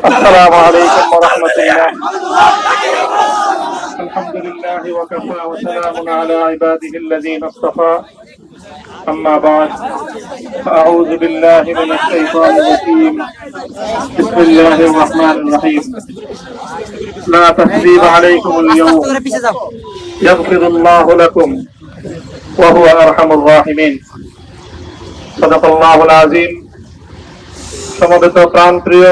السلام عليكم ورحمة الله الحمد لله وكفى وسلام على عباده الذين اصطفى أما بعد فأعوذ بالله من الشيطان الرجيم بسم الله الرحمن الرحيم لا تثريب عليكم اليوم يغفر الله لكم وهو أرحم الراحمين صدق الله العظيم সমবেত প্রাণপ্রিয়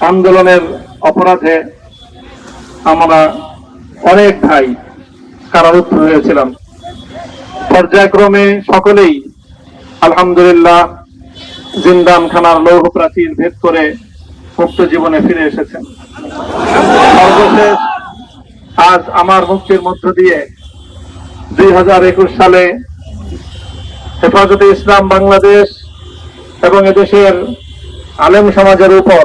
আন্দোলনের অপরাধে আমরা অনেক ভাই কারারুদ্ধ হয়েছিলাম। পর্যায়ক্রমে সকলেই আলহামদুলিল্লাহ জিন্দান খানার লৌহ প্রাচীর ভেদ করে মুক্ত জীবনে ফিরে এসেছেন। সর্বশেষ আজ আমার মুক্তির মধ্য দিয়ে দুই হাজার একুশ সালে হেফাজতে ইসলাম বাংলাদেশ এবং এদেশের আলেম সমাজের উপর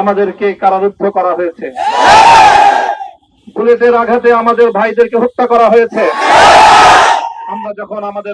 আমাদেরকে কারারুদ্ধ করা হয়েছে। বুলেটের আঘাতে আমাদের ভাইদেরকে হত্যা করা হয়েছে। আমরা যখন আমাদের